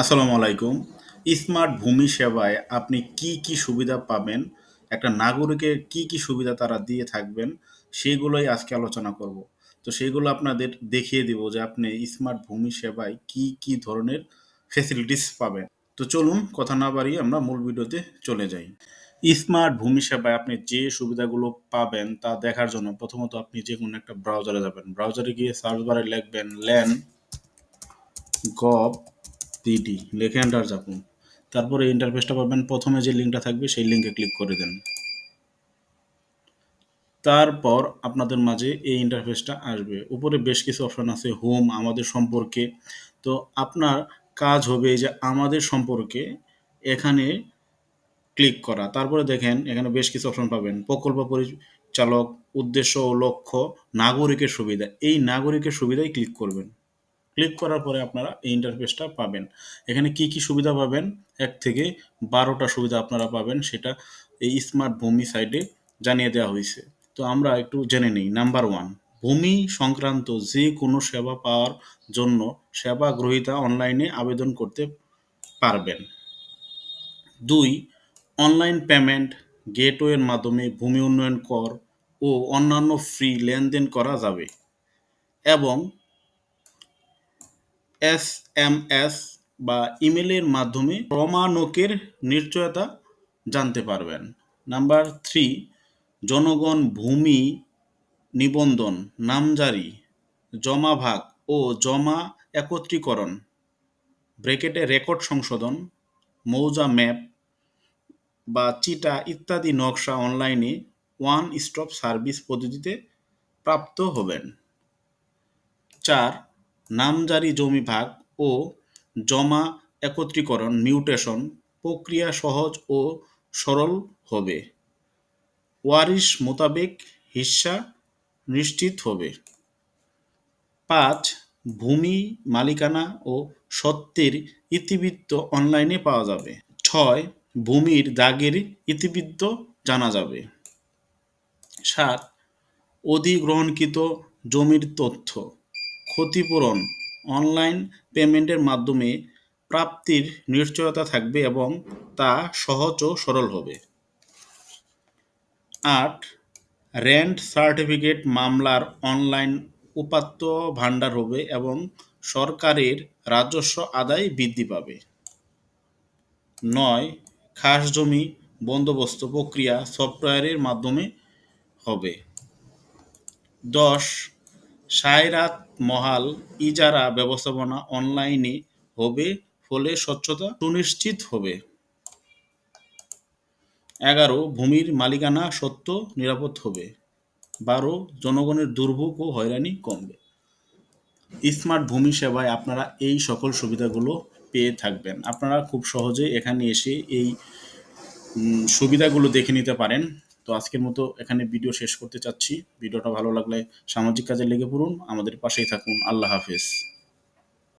আসসালামু আলাইকুম। স্মার্ট ভূমি সেবায় আপনি কি কি সুবিধা পাবেন? একটা নাগরিকের কি কি সুবিধা তারা দিয়ে থাকবেন? সেগুলোই আজকে আলোচনা করব। তো সেগুলো আপনাদের দেখিয়ে দিব যে আপনি স্মার্ট ভূমি সেবায় কি কি ধরনের ফেসিলিটিস পাবেন। তো চলুন কথা না বাড়িয়ে আমরা মূল ভিডিওতে চলে যাই। স্মার্ট ভূমি সেবায় আপনি যে সুবিধাগুলো পাবেন তা দেখার জন্য প্রথমত আপনি যে কোনো একটা ব্রাউজারে যাবেন। ব্রাউজারে গিয়ে সার্চ বারে লিখবেন ল্যান গভ পিডি লিখে এন্টার চাপুন। তারপরে ইন্টারফেসটা পাবেন, প্রথমে যে লিঙ্কটা থাকবে, সেই লিঙ্কে ক্লিক করে দেন। তারপর আপনাদের মাঝে এই ইন্টারফেসটা আসবে। উপরে বেশ কিছু অপশন আছে হোম আমাদের সম্পর্কে। তো আপনার কাজ হবে যে আমাদের সম্পর্কে এখানে ক্লিক করা। তারপরে দেখেন, এখানে বেশ কিছু অপশন পাবেন। প্রকল্প পরিচালক, উদ্দেশ্য ও লক্ষ্য, নাগরিকের সুবিধা। এই নাগরিকের সুবিধায় ক্লিক করবেন। ক্লিক করার পরে আপনারা এই ইন্টারফেসটা পাবেন। এখানে কি কি সুবিধা পাবেন? এক থেকে বারোটা সুবিধা আপনারা পাবেন, সেটা এই স্মার্ট ভূমি সাইডে জানিয়ে দেওয়া হয়েছে। তো আমরা একটু জেনে নিই। নাম্বার ওয়ান ভূমি সংক্রান্ত যে কোনো সেবা পাওয়ার জন্য সেবা গ্রহীতা অনলাইনে আবেদন করতে পারবেন। দুই অনলাইন পেমেন্ট গেটওয়ের মাধ্যমে ভূমি উন্নয়ন কর ও অন্যান্য ফ্রি লেনদেন করা যাবে। এবং এস এম এস বা ইমেলের মাধ্যমে প্রমাণকের নিশ্চয়তা জানতে পারবেন। নাম্বার থ্রি, জনগণ ভূমি নিবন্ধন নামজারি জমা ভাগ ও জমা একত্রীকরণ ব্রেকেটে রেকর্ড সংশোধন, মৌজা ম্যাপ বা চিটা ইত্যাদি নকশা অনলাইনে ওয়ান স্টপ সার্ভিস পদ্ধতিতে প্রাপ্ত হবেন। চার নামজারি জমি ভাগ ও জমা একত্রীকরণ মিউটেশন প্রক্রিয়া সহজ ও সরল হবে। ওয়ারিশ মোতাবেক হিস্সা নিশ্চিত হবে। পাঁচ, ভূমি, মালিকানা ও সত্ত্বের ইতিবৃত্ত অনলাইনে পাওয়া যাবে। ছয়, ভূমির দাগের ইতিবৃত্ত জানা যাবে। সাত, অধিগ্রহণকৃত জমির তথ্য। ক্ষতিপূরণ অনলাইন পেমেন্টের মাধ্যমে প্রাপ্তির নিশ্চয়তা থাকবে এবং তা সহজ ও সরল হবে। আট রেন্ট সার্টিফিকেট মামলার অনলাইন উপাত্ত ভাণ্ডার হবে এবং সরকারের রাজস্ব আদায় বৃদ্ধি পাবে। নয়, খাস জমি বন্দোবস্ত প্রক্রিয়া সফটওয়্যারের মাধ্যমে হবে। দশ সায়রাত মহাল ইজারা ব্যবস্থাপনা অনলাইনে হবে, ফলে স্বচ্ছতা সুনিশ্চিত হবে। এগারো, ভূমির মালিকানা সত্য, নিরাপদ হবে। বারো, জনগণের দুর্ভোগ ও হয়রানি কমবে। স্মার্ট ভূমি সেবায় আপনারা এই সকল সুবিধাগুলো পেয়ে থাকবেন। আপনারা খুব সহজে এখানে এসে এই সুবিধাগুলো দেখে নিতে পারেন। তো আজকের মতো এখানে ভিডিও শেষ করতে চাচ্ছি। ভিডিওটা ভালো লাগলে সামাজিক কাজে লেগে পড়ুন। আমাদের পাশেই থাকুন। আল্লাহ হাফেজ।